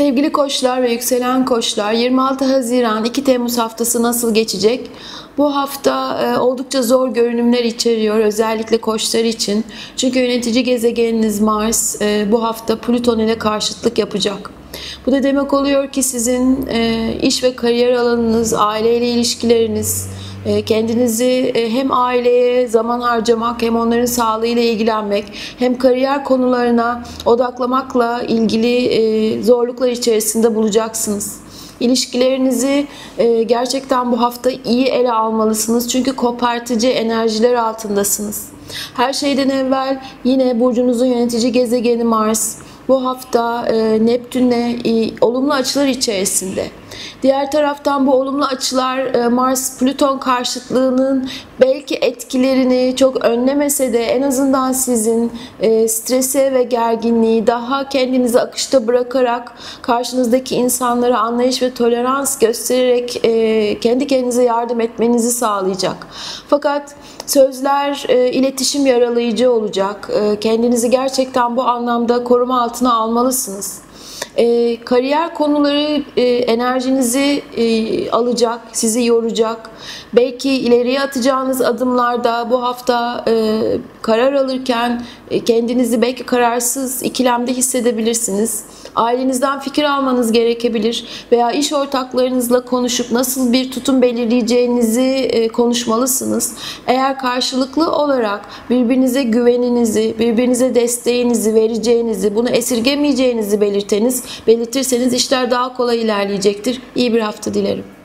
Sevgili koçlar ve yükselen koçlar 26 Haziran 2 Temmuz haftası nasıl geçecek? Bu hafta e, oldukça zor görünümler içeriyor özellikle koçlar için. Çünkü yönetici gezegeniniz Mars e, bu hafta Plüton ile karşıtlık yapacak. Bu da demek oluyor ki sizin e, iş ve kariyer alanınız, aileyle ilişkileriniz, kendinizi e, hem aileye zaman harcamak hem onların sağlığıyla ilgilenmek hem kariyer konularına odaklamakla ilgili e, zorluklar içerisinde bulacaksınız. İlişkilerinizi gerçekten bu hafta iyi ele almalısınız. Çünkü kopartıcı enerjiler altındasınız. Her şeyden evvel yine burcunuzun yönetici gezegeni Mars bu hafta Neptün'le olumlu açılar içerisinde. Diğer taraftan bu olumlu açılar e, Mars-Plüton karşıtlığının belki etkilerini çok önlemese de en azından sizin e, strese ve gerginliği daha kendinizi akışta bırakarak karşınızdaki insanlara anlayış ve tolerans göstererek e, kendi kendinize yardım etmenizi sağlayacak. Fakat sözler iletişim yaralayıcı olacak. Kendinizi gerçekten bu anlamda koruma altına almalısınız. E, kariyer konuları e, enerjinizi e, alacak, sizi yoracak. Belki ileriye atacağınız adımlarda bu hafta e, karar alırken e, kendinizi belki kararsız, ikilemde hissedebilirsiniz. Ailenizden fikir almanız gerekebilir veya iş ortaklarınızla konuşup nasıl bir tutum belirleyeceğinizi e, konuşmalısınız. Eğer karşılıklı olarak birbirinize güveninizi, birbirinize desteğinizi vereceğinizi, bunu esirgemeyeceğinizi belirteniz, belirtirseniz işler daha kolay ilerleyecektir. İyi bir hafta dilerim.